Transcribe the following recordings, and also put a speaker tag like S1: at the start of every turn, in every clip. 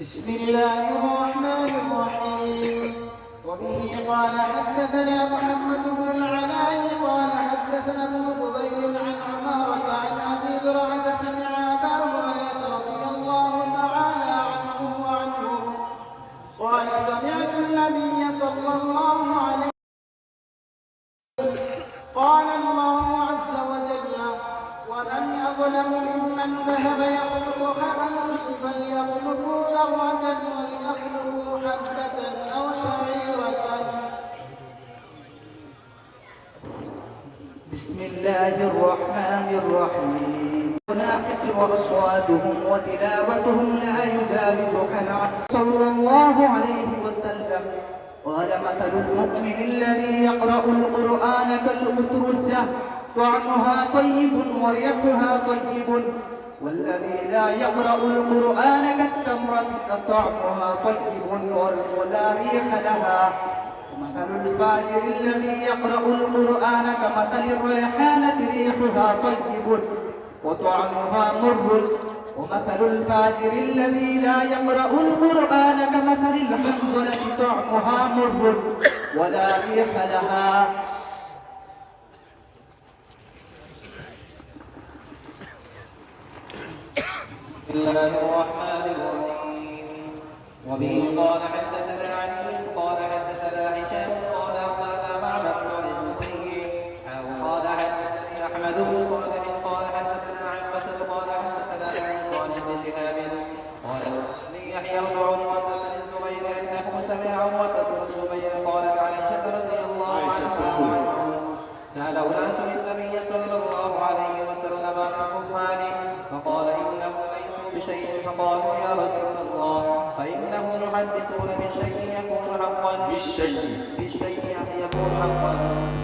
S1: بسم الله الرحمن الرحيم. وبه قال حدثنا محمد بن العلاء قال حدثنا ابن فضيل عن عمارة عن أبي برعة سمع أبا هريرة رضي الله تعالى عنه وعنه. قال سمعت النبي صلى الله عليه قال الله عز وجل ومن أظلم ممن ذهب يخلق خبلا فليخلقوا ذرة وليخلقوا حبة أو شعيرة
S2: بسم الله الرحمن الرحيم. منافق وأصواتهم وتلاوتهم لا يجاوز حنعه صلى الله عليه وسلم. قال مثل المؤمن الذي يقرأ القرآن كالأترجة طعمها طيب وريحها طيب. والذي لا يقرأ القرآن كالتمرة طعمها طيب ولا ريح لها. مثل الفاجر الذي يقرأ القرآن كمثل الريحانة ريحها طيب وطعمها مر. ومثل الفاجر الذي لا يقرأ القرآن كمثل الحنظلة طعمها مر. ولا ريح لها.
S3: الله الرحمن الرحيم وبه قال حدثنا علي قال حدثنا هشام قال اخبرنا معبد بن الزبير أو قال حدثني احمد بن صالح قال حدثنا عن بشر قال حدثنا عن صالح بن شهاب قال لي يحيى بن عروه بن الزبير انه سمع عروه بن الزبير قال لعائشه رضي الله عنها سال اناس النبي صلى الله عليه وسلم بشيء فقالوا يا رسول الله فإنهم يحدثون بالشيء يكون حقا.
S4: بالشيء
S3: بالشيء يكون حقا.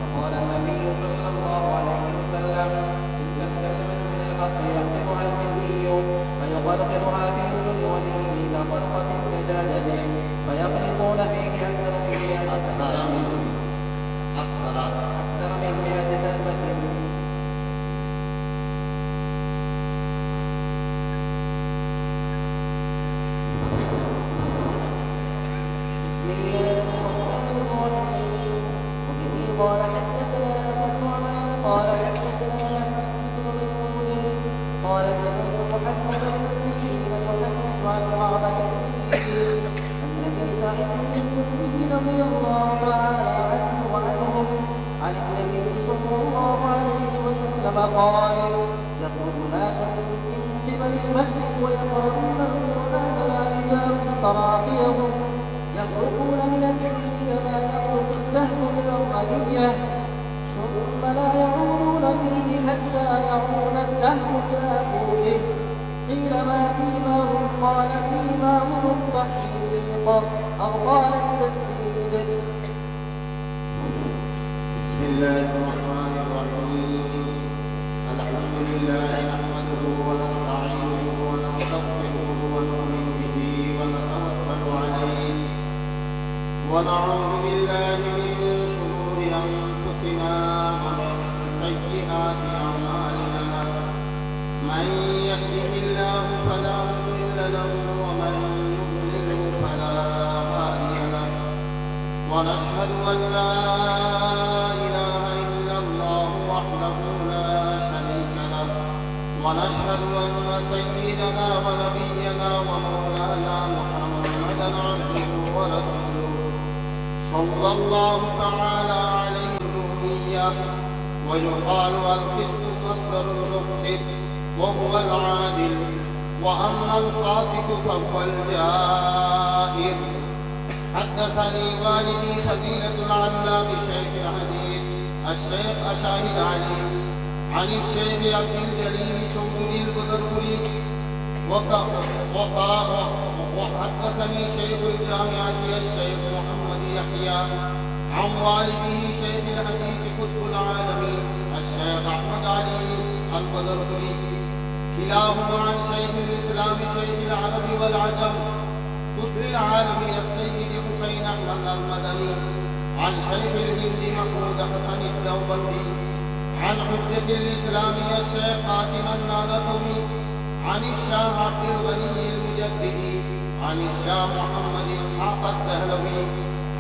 S3: فقال النبي صلى الله عليه وسلم إن الكلمة من الحق يحكمها المني فيقرقرها في اذن وليه كقرقه الدجاجه فيخلطون فيه
S4: أكثر
S1: محمد عن معبد رضي الله تعالى عنه وعنهم عن النبي صلى الله عليه وسلم قال يخرج ناس من قبل المشرق ويقرؤون القرآن لا يخرجون من الدين كما يخرج من ثم لا يعودون فيه حتى يعود السهم إلى فوقه. قيل ما سيماهم؟ قال سيماهم التحقيق أو قال التسديد.
S4: بسم الله الرحمن الرحيم. الحمد لله نحمده ونستعينه ونستغفره ونؤمن به ونتوكل عليه. ونعوذ بالله من ونشهد أن لا إله إلا الله وحده لا شريك له ونشهد أن سيدنا ونبينا ومولانا محمدا عبده ورسوله. صلى الله تعالى عليه الأمية ويقال القسط مصدر المقسط وهو العادل وأما القاسط فهو الجائر. حدثني والدي فضيلة العلام شيخ الحديث الشيخ أشاهد علي. عن الشيخ عبد البدرفلي وقا وقا وحدثني شيخ الجامعة الشيخ محمد يحيى. عن والده شيخ الحديث قطب العالمين الشيخ أحمد علي البدرفلي كلاهما عن شيخ الإسلام شيخ العرب والعجم. قطب العالم السيد حسين أحمد المدني. عن شيخ الهند محمود حسن الدوبندي. عن حجة الإسلام الشيخ قاسم النانوي عن الشاه عبد الغني المجددي عن الشاه محمد إسحاق الدهلوي.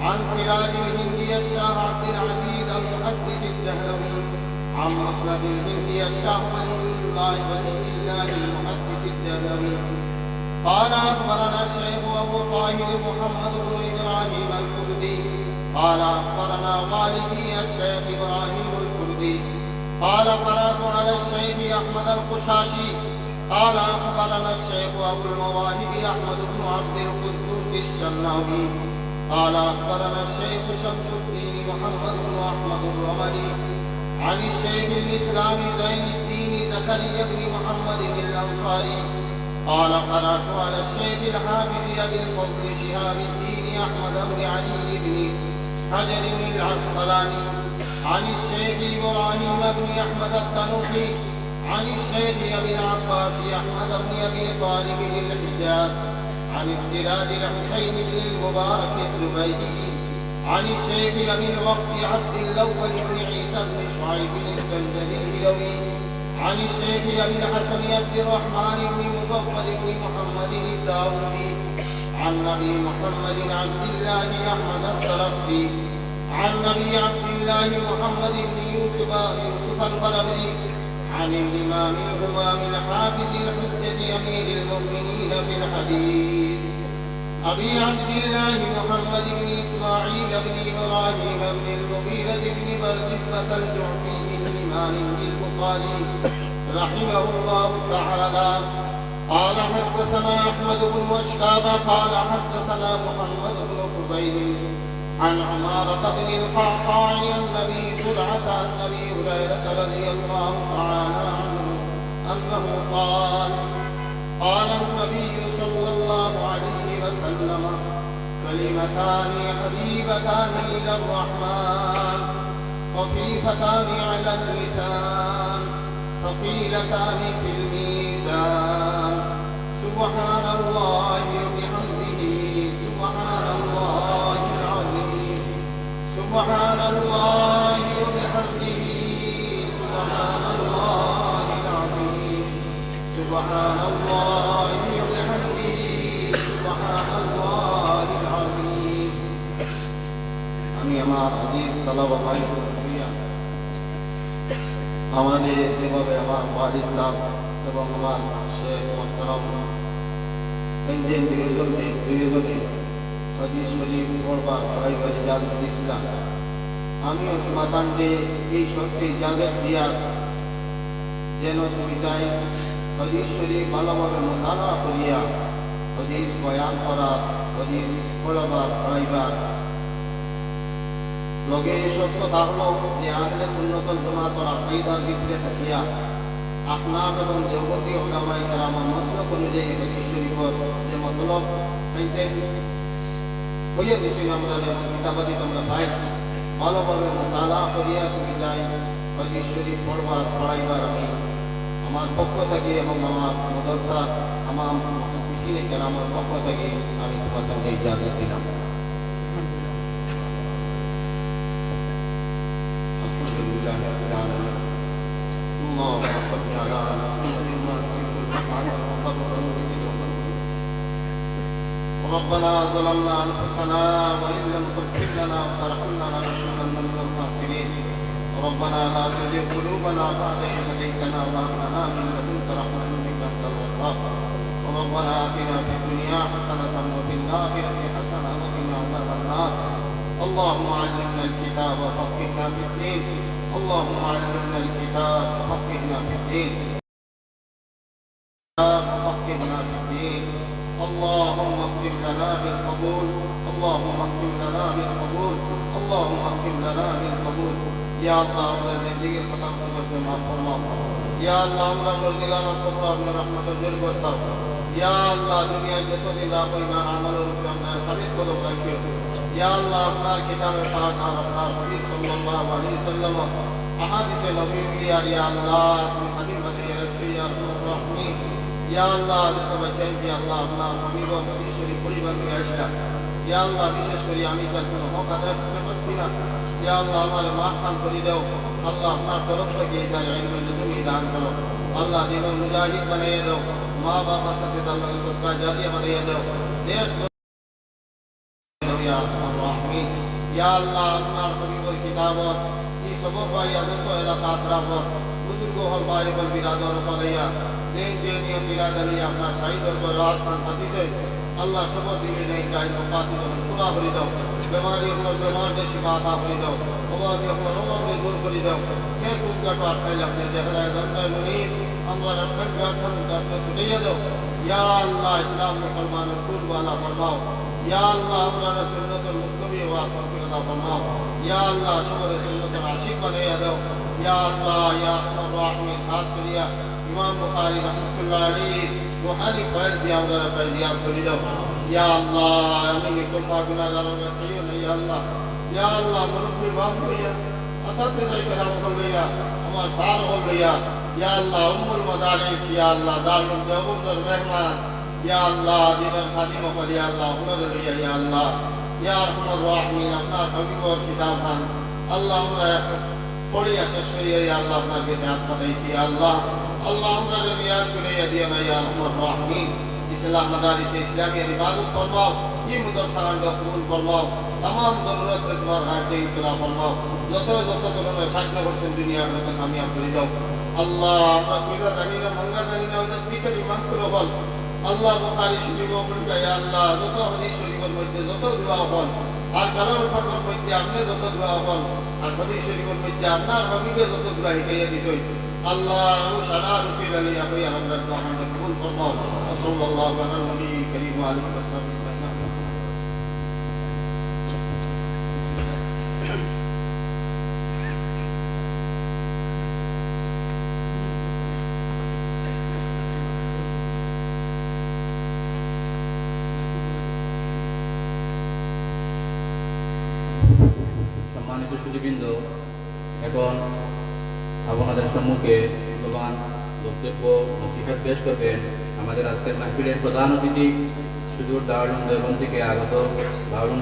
S4: عن سراج الهندي الشاه عبد العزيز المحدث الدهلوي. عن مسند الهندي الشاه ولي الله ولي الله المحدث الدهلوي. قال أخبرنا الشيخ أبو طاهر محمد بن إبراهيم الكردي. قال أخبرنا والدي الشيخ إبراهيم الكردي. قال قرأت على الشيخ أحمد القشاشي. قال أخبرنا الشيخ أبو المواهب أحمد بن عبد القدوس الشناوي. قال أخبرنا الشيخ شمس الدين محمد بن أحمد الرملي. عن الشيخ الإسلام زين الدين زكريا بن محمد الأنصاري. قال قرأت على الشيخ الحافظ أبي الفضل شهاب الدين أحمد بن علي بن حجر العسقلاني عن الشيخ إبراهيم بن أحمد التنوخي عن الشيخ أبي العباس أحمد بن أبي طالب الحجاز عن السراج الحسين بن المبارك الزبيدي عن الشيخ أبي الوقت عبد الأول بن عيسى بن شعيب السندري الهلوي عن الشيخ أبي الحسن عبد الرحمن بن مظفر بن محمد الداودي عن نبي محمد عبد الله أحمد السرخسي عن نبي عبد الله محمد بن يوسف يوسف الفربري عن الإمام الهمام الحافظ الحجة أمير المؤمنين في الحديث. أبي عبد الله محمد بن إسماعيل بن إبراهيم بن المغيرة بن بردفة الجعفي الإمام البخاري رحمه الله تعالى. قال حدثنا أحمد بن وشكاب قال حدثنا محمد بن فضيل عن عمارة بن القعقاع النبي جرعة عن أبي هريرة رضي الله تعالى عنه أنه قال قال النبي صلى الله عليه وسلم كلمتان حبيبتان إلى الرحمن. خفيفتان على اللسان ثقيلتان في الميزان. سبحان الله وبحمده سبحان الله العظيم. سبحان الله وبحمده سبحان الله العظيم. سبحان الله وبحمده سبحان الله العظيم. أمي أمار حديث طلب আমাদের যেভাবে আমার ওয়ালিদ সাহেব এবং আমার শেখ মোহতরম ইঞ্জিন দুইজনকে দুইজনে হাদিস শরীফ পড়বার পড়াইবার ইজাজত দিয়েছিলাম। আমিও তোমাতান্ডে এই সত্যি ইজাজত দিয়া যেন তুমি চাই হদিস শরীফ ভালোভাবে মোতালা করিয়া হদিস বয়ান করার, হদিস পড়াবার, পড়াইবার লগে এই সত্য থাকল যে আহলে সুন্নতল জমাতর আকাইদার ভিতরে থাকিয়া আপনার এবং দেওবন্দী ওলামাই কারামা মসলক অনুযায়ী হদিস শরীফর যে মতলব খাইতেন হইয়া দিছি আমরা এবং কিতাবাদি তোমরা পাই। ভালোভাবে মোতালা করিয়া তুমি যাই হদিস শরীফ পড়বার, পড়াইবার আমি আমার পক্ষ থেকে এবং আমার মদরসা আমার কৃষিনে কেরামের পক্ষ থেকে আমি তোমার সঙ্গে ইজাজত দিলাম। ربنا ظلمنا أنفسنا وإن لم تغفر لنا وترحمنا لنكونن من الخاسرين. ربنا لا تزغ قلوبنا بعد إذ هديتنا وهب لنا من لدنك رحمة إنك أنت الوهاب. ربنا آتنا في الدنيا حسنة وفي الآخرة حسنة وقنا عذاب النار. اللهم علمنا الكتاب وفقهنا في الدين. اللهم علمنا الكتاب وفقهنا في الدين وفقهنا في الدين اللهم اختم لنا بالقبول اللهم اختم لنا بالقبول اللهم اختم لنا بالقبول يا الله আমরা জিন্দেগির খতম করতে মাফ ফরমাও ইয়া আল্লাহ আমরা মুরদিগানোর কবর আপনার রহমতের জোর বসাও ইয়া আল্লাহ দুনিয়ায় যতদিন রাখ ইমান আমলের উপরে আমরা সাবিত কদম রাখিও ইয়া আল্লাহ, আপনার কিতাবে পাক আর আপনার হাবিব সাল্লাল্লাহু আলাইহি সাল্লাম আহাদিসে নবী আপনার হাবিব ঈশ্বরী পরিবার নিয়ে আসলা ইয়া আল্লাহ বিশেষ করে আমি তার কোনো হক আদায় করতে পারছি না। ইয়া আল্লাহ, আমার মাফ খান করে দাও। আল্লাহ আপনার তরফ থেকে তার তুমি দান করো। আল্লাহ দিন মুজাহিদ বানিয়ে দাও। মা বাবার সাথে দেশ রাহিমিন ইয়া আল্লাহ আপনার হাবিবর কিতাবত এই সবক বা ইয়াদত এলাকাত রাবত বুজুর্গ হল বাইরে বল বিরাদর ফলাইয়া দেন দেনিয় বিরাদানি আপনার শাহী দরবারাত খান হাদিসে আল্লাহ সবর দিকে নেই চাই মকাসিদ পুরা করে দাও বেমারি আপনার বেমার যে শিফা আতা করে দাও অভাবী আপনার অভাবকে দূর করে দাও কে কোন কাটো আটকাইলে আপনি চেহারায় গন্ধায় মুনির আমরা রক্ষণ ব্যাখ্যান আপনি ছুটিয়ে দাও ইয়া আল্লাহ ইসলাম মুসলমানের কুলবালা ফরমাও ইয়া আল্লাহ আমরা সুন্নতের মুক্তবি হওয়া তৌফিক আতা ফরমাও ইয়া আল্লাহ সবরে সুন্নতের আশিক বানাইয়া দাও ইয়া আল্লাহ ইয়া আরহামার রাহিমিন খাস করিয়া ইমাম বুখারী রাহমাতুল্লাহ আলাইহি রুহানি ফয়েজ দিয়ে আমরা ফয়জিয়াব করে দাও ইয়া আল্লাহ আমি নিকম গুনাহগারের কাছে ইয়া আল্লাহ ইয়া আল্লাহ মুরব্বি বাপ হইয়া أساتذة الكلام كلية أما صار كلية يا الله أم المدارس يا الله دار الدوام المهمان يا الله دين الخادم قل يا الله هنر يا الله ইয়া আরহামার রাহমিন, আপনার হাবিবর কিতাব খান। আল্লাহ আমরা পড়িয়া শেষ করিয়া ইয়া আল্লাহ আপনার কাছে হাত পাঠাইছি আল্লাহ আল্লাহ আমরা নিরাশ করিয়া দিয়া না ইয়া আরহামার রাহমিন। ইসলাম মাদারিসে ইসলামী ইবাদত ফরমাও, ই মুদরসাহানকে কবুল ফরমাও तमाम ज़रूरत है तुम्हारे हाथ से इतला फरमाओ যত যত ধরনের সাজনা করছেন দুনিয়া আপনাকে কামিয়াব করে দাও আল্লাহ, আমরা কইরা জানি না মঙ্গা জানি না ওদের ভিতরে ইমান করে বল আল্লাহ বকারি শরীফ ইয়া আল্লাহ, যত হাদিস শরীফের মধ্যে যত দোয়া হল আর কালাম পাকের মধ্যে আপনি যত দোয়া হল আর হাদিস শরীফের মধ্যে আপনার হাবিবে যত দোয়া হিকাইয়া দিছই আল্লাহ ও সারা রসুল আলী, আপনি আমরা দোয়া কবুল ফরমাও। সাল্লাল্লাহু আলা নবী করিম আলাইহি ওয়াসাল্লাম
S5: সম্মানিত সুদীবৃন্দ এখন আপনাদের সম্মুখে ভগবান বক্তব্য নসিহাত পেশ করবেন। আমাদের আজকের মাহফিলের প্রধান অতিথি সুদূর দারুল দেবন থেকে আগত দারুল